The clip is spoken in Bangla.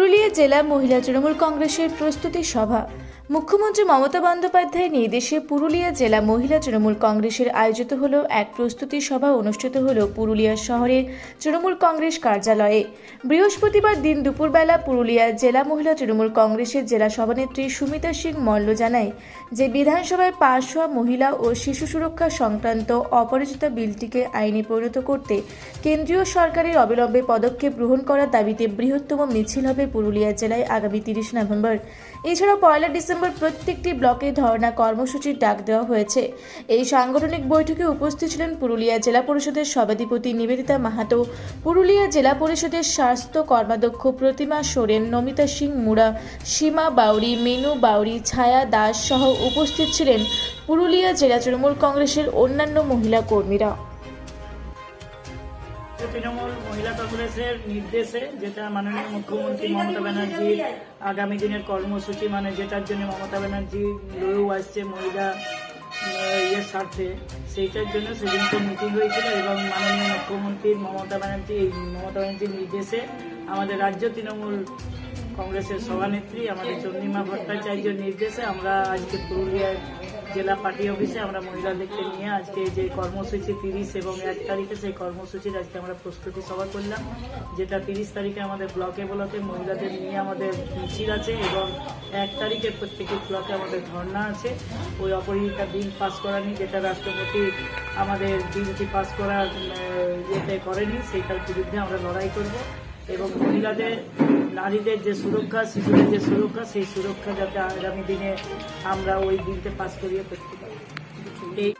পুরুলিয়া জেলা মহিলা তৃণমূল কংগ্রেসের প্রস্তুতি সভা। মুখ্যমন্ত্রী মমতা বন্দ্যোপাধ্যায়ের নির্দেশে পুরুলিয়া জেলা মহিলা তৃণমূল কংগ্রেসের আয়োজিত হল এক প্রস্তুতি সভা অনুষ্ঠিত হল পুরুলিয়া শহরের তৃণমূল কংগ্রেস কার্যালয়ে। বৃহস্পতিবার দিন দুপুরবেলা পুরুলিয়া জেলা মহিলা তৃণমূল কংগ্রেসের জেলা সভানেত্রী সুমিতা সিং মল্ল জানায় যে বিধানসভায় পাশ হওয়া মহিলা ও শিশু সুরক্ষা সংক্রান্ত অপরাজিতা বিলটিকে আইনে পরিণত করতে কেন্দ্রীয় সরকারের অবিলম্বে পদক্ষেপ গ্রহণ করার দাবিতে বৃহত্তম মিছিল হবে পুরুলিয়া জেলায় আগামী তিরিশ নভেম্বর। এছাড়াও পয়লা ডিসেম্বর প্রত্যেকটি ব্লকে ধর্ণা কর্মসূচির ডাক দেওয়া হয়েছে। এই সাংগঠনিক বৈঠকে উপস্থিত ছিলেন পুরুলিয়া জেলা পরিষদের সভাধিপতি নিবেদিতা মাহাতো, পুরুলিয়া জেলা পরিষদের স্বাস্থ্য কর্মাধ্যক্ষ প্রতিমা সোরেন, নমিতা সিং মুড়া, সীমা বাউরি, মিনু বাউরি, ছায়া দাস সহ উপস্থিত ছিলেন পুরুলিয়া জেলা তৃণমূল কংগ্রেসের অন্যান্য মহিলা কর্মীরা। তৃণমূল মহিলা কংগ্রেসের নির্দেশে যেটা মাননীয় মুখ্যমন্ত্রী মমতা ব্যানার্জির আগামী দিনের কর্মসূচি মানে যেটার জন্য মমতা ব্যানার্জি লয়েও আসছে মহিলা ইয়ের স্বার্থে, সেইটার জন্য সেদিনকে মিটিং হয়েছিল এবং মাননীয় মুখ্যমন্ত্রী মমতা ব্যানার্জি মমতা ব্যানার্জির নির্দেশে আমাদের রাজ্য তৃণমূল কংগ্রেসের সভানেত্রী আমাদের চন্দ্রিমা ভট্টাচার্যের নির্দেশে আমরা আজকে পুরুলিয়ায় জেলা পার্টি অফিসে আমরা মহিলাদেরকে নিয়ে আজকে যে কর্মসূচি তিরিশ এবং এক তারিখে সেই কর্মসূচির আজকে আমরা প্রস্তুতি সভা করলাম, যেটা তিরিশ তারিখে আমাদের ব্লকে ব্লকে মহিলাদের নিয়ে আমাদের মিছিল আছে এবং এক তারিখে প্রত্যেকটি ব্লকে আমাদের ধর্ণা আছে। ওই অপরাজিতা বিল পাস করা যেটা রাষ্ট্রপতি আমাদের বিলটি পাস করার ইয়েতে করেনি, সেইটার বিরুদ্ধে আমরা লড়াই করব। এবং মহিলাদের, নারীদের যে সুরক্ষা, শিশুদের যে সুরক্ষা, সেই সুরক্ষা যাতে আগামী দিনে আমরা ওই বিলকে পাশ করিয়ে করতে পারি। এই